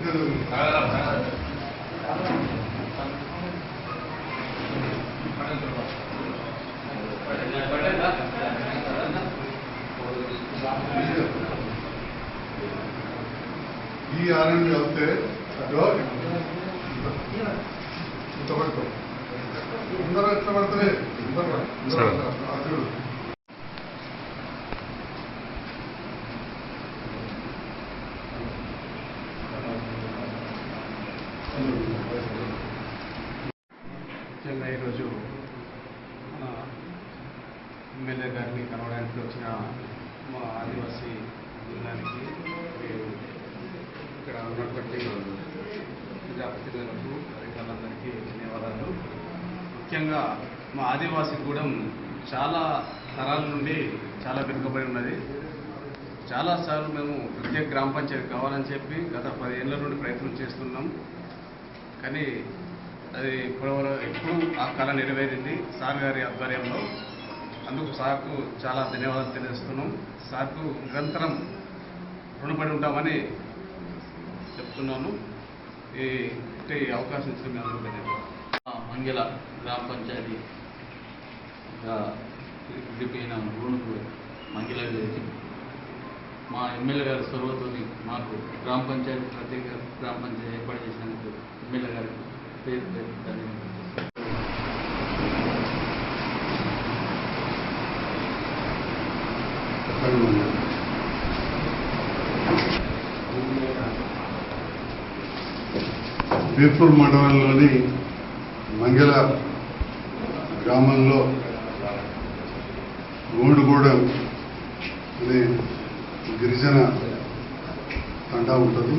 ಈ ಆರ್ಎನ್ ವ್ಯವಸ್ಥೆ ಅದು ಇಷ್ಟಪಡ್ತಾರೆ ಎಲ್ಲರೂ ಇಷ್ಟಪಡ್ತಾರೆ ಎಲ್ಲರೂ ಅದು ముఖ్యంగా ఈరోజు మన ఎమ్మెల్యే గారిని కలవడానికి వచ్చిన మా ఆదివాసీ బృందానికి ఇక్కడ ఉన్నటువంటి ప్రజాప్రతినిధులకు అధికారులందరికీ ధన్యవాదాలు. ముఖ్యంగా మా ఆదివాసీ గూడెం చాలా తరాల నుండి చాలా వెనుకబడి ఉన్నది. చాలాసార్లు మేము ప్రత్యేక గ్రామ పంచాయతీ కావాలని చెప్పి గత పదేళ్ళ నుండి ప్రయత్నం చేస్తున్నాం. కానీ అది ఇప్పుడు ఎప్పుడు ఆ కళ నెరవేరింది సార్ గారి ఆధ్వర్యంలో. అందుకు సార్కు చాలా ధన్యవాదాలు తెలియజేస్తున్నాం. సార్కు నిరంతరం రుణపడి ఉంటామని చెప్తున్నాను. ఈ ఈ అవకాశం ఇచ్చిన మీ అందరూ ధన్యవాదాలు. మంగళ గ్రామ పంచాయతీ విడిపోయిన ఊరుకు మంగళ విలేజ్ మా ఎమ్మెల్యే గారి చొరవతోని మాకు గ్రామ పంచాయతీ ప్రత్యేక గ్రామ పంచాయతీ ఏర్పాటు చేసినందుకు ఎమ్మెల్యే గారికి బీర్పూర్ మండలంలోని మంగళ గ్రామంలో గూడుగూడెం అనే గిరిజన తండా ఉంటుంది.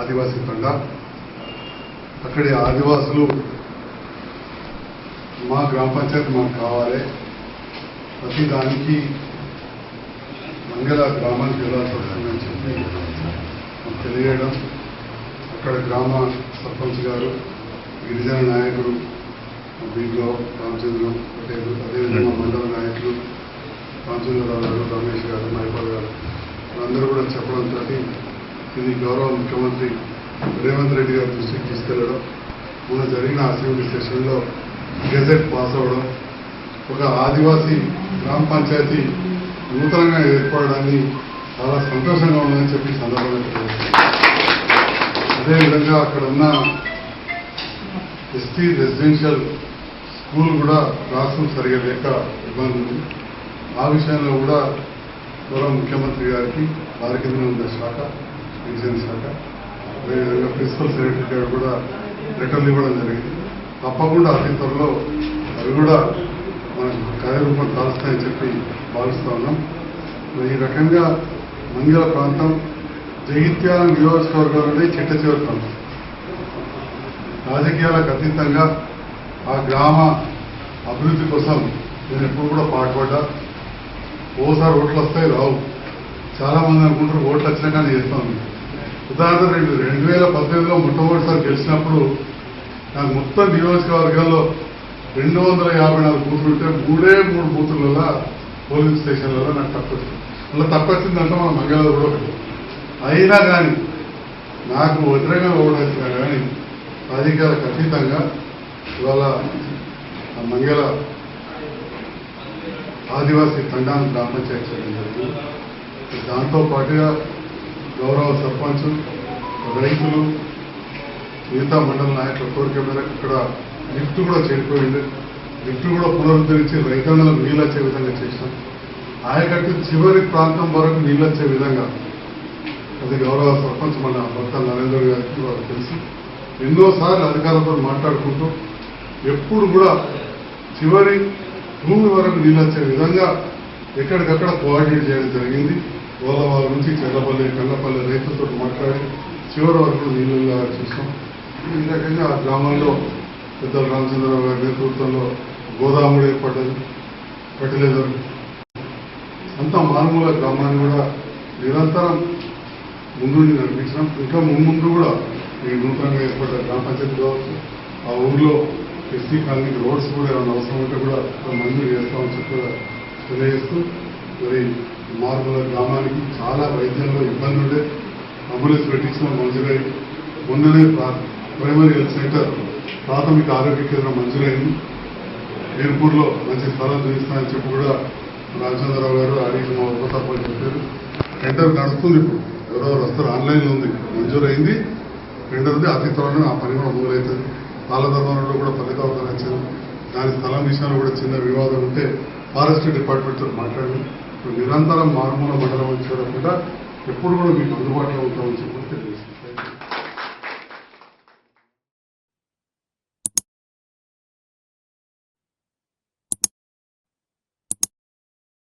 ఆదివాసీ తండా. అక్కడి ఆదివాసులు మా గ్రామ పంచాయతీ మాకు కావాలి. ప్రతి దానికి మంగళ గ్రామానికి వెళ్ళాల్సి వస్తుందని చెప్పి మాకు తెలియడం అక్కడ గ్రామ సర్పంచ్ గారు గిరిజన నాయకుడు బీగ్లో రామచంద్రం పటేల్ అదేవిధంగా మండల నాయకులు రామచంద్రరావు గారు రమేష్ గారు మైపాల్ గారు అందరూ కూడా చెప్పడంతో ఇది గౌరవ ముఖ్యమంత్రి రేవంత్ రెడ్డి గారి దృష్టికి తీసుకెళ్ళడం మొన్న జరిగిన అసెంబ్లీ సెషన్లో గెజెట్ పాస్ అవ్వడం ఒక ఆదివాసీ గ్రామ పంచాయతీ నూతనంగా ఏర్పడడాన్ని చాలా సంతోషంగా ఉందని చెప్పి సందర్భంగా అదేవిధంగా అక్కడ ఉన్న ఎస్టీ రెసిడెన్షియల్ స్కూల్ కూడా క్లాస్ రూమ్ సరిగా లేక ఇబ్బంది ఆ విషయంలో కూడా గౌరవ ముఖ్యమంత్రి గారికి వారి కింద ఉన్న శాఖ ఎగ్జామ్ శాఖ అదేవిధంగా ప్రిన్సిపల్ సెక్రటరీ గారు కూడా లెటర్లు ఇవ్వడం జరిగింది. తప్పకుండా అతి త్వరలో అవి కూడా మనకు కార్యరూపం కాలుస్తాయని చెప్పి భావిస్తూ ఉన్నాం. ఈ రకంగా మంగళ ప్రాంతం జగిత్యాల నియోజకవర్గం చిట్ట చివరి రాజకీయాలకు అతీతంగా ఆ గ్రామ అభివృద్ధి కోసం నేను ఎప్పుడు కూడా పాటుపడ్డా. ఓసారి ఓట్లు వస్తాయి రావు. చాలామంది అనుకుంటారు ఓట్లు వచ్చినా కానీ చేస్తాను ఉదాహరణ రెండు రెండు వేల పద్దెనిమిదిలో మొట్టమొదటిసారి గెలిచినప్పుడు నాకు మొత్తం నియోజకవర్గాల్లో రెండు వందల యాభై నాలుగు బూతులు ఉంటే మూడే మూడు బూతులలో పోలింగ్ స్టేషన్లలో నాకు తక్కువ వచ్చింది అలా తప్పొచ్చిందంటే మన మంగళ కూడా ఒకటి. అయినా కానీ నాకు వ్యతిరేకంగా ఓడేసినా కానీ రాజకీయాలకు అతీతంగా ఇవాళ ఆ మంగళ ఆదివాసీ తండాన్ని గ్రామ పంచాయతీ జరిగింది. దాంతో పాటుగా గౌరవ సర్పంచ్ రైతులు మిగతా మండల నాయకుల కోరిక మేరకు ఇక్కడ లిఫ్ట్ కూడా చేరిపోయింది. లిఫ్ట్ కూడా పునరుద్ధరించి రైతాంగంలో నీళ్ళు వచ్చే విధంగా చేశాం. ఆయకట్టు చివరి ప్రాంతం వరకు నీళ్ళు వచ్చే విధంగా. అది గౌరవ సర్పంచ్ మన భర్త నరేందర్ గారికి వారికి తెలుసు. ఎన్నోసార్లు అధికారులతో మాట్లాడుకుంటూ ఎప్పుడు కూడా చివరి భూమి వరకు నీళ్ళు వచ్చే విధంగా ఎక్కడికక్కడ కోఆర్డినేట్ చేయడం జరిగింది. గోదావరి నుంచి చెల్లపల్లి కన్నపల్లి రైతులతో మాట్లాడి చివరి వరకు నీళ్ళు చూసాం ఈ రకంగా ఆ గ్రామంలో పెద్ద రామచంద్రరావు గారి నేతృత్వంలో గోదాముడు ఏర్పడ్డది ఫర్టిలైజర్ అంత మారుమూల గ్రామాన్ని కూడా నిరంతరం ముందుండి నడిపించడం ఇంకా ముందు కూడా ఈ నూతనంగా ఏర్పడ్డ గ్రామ పంచాయతీ కావచ్చు ఆ ఊర్లో ఎస్సీ కాలనీకి రోడ్స్ కూడా ఏమైనా అవసరం ఉంటే కూడా మంజూరు చేస్తామని చెప్పి కూడా తెలియజేస్తూ మరి మార్పుల గ్రామానికి చాలా వైద్యంలో ఇబ్బంది ఉండే అంబులెన్స్ పెట్టించిన మంజూరై మొన్ననే ప్రా- ప్రైమరీ హెల్త్ సెంటర్ ప్రాథమిక ఆరోగ్య కేంద్రం మంజూరైంది ఏర్పూర్లో మంచి స్థలం చూపిస్తానని చెప్పి కూడా రాజేంద్రరావు గారు హరీష్ మా ఉప చెప్పారు. టెండర్ నడుస్తుంది ఇప్పుడు. ఎవరెవరు వస్తారు. ఆన్లైన్లో ఉంది. మంజూరైంది. టెండర్ది అతి త్వరలో ఆ పని కూడా మొదలవుతుంది. పాలధర్మంలో కూడా ఫలిత వచ్చారు వచ్చింది దాని స్థలం విషయంలో కూడా చిన్న వివాదం ఉంటే ఫారెస్ట్ డిపార్ట్మెంట్తో మాట్లాడి నిరంతరం మారుమూల మండలం వచ్చి కూడా ఎప్పుడు కూడా మీకు అందుబాటులో ఉంటామని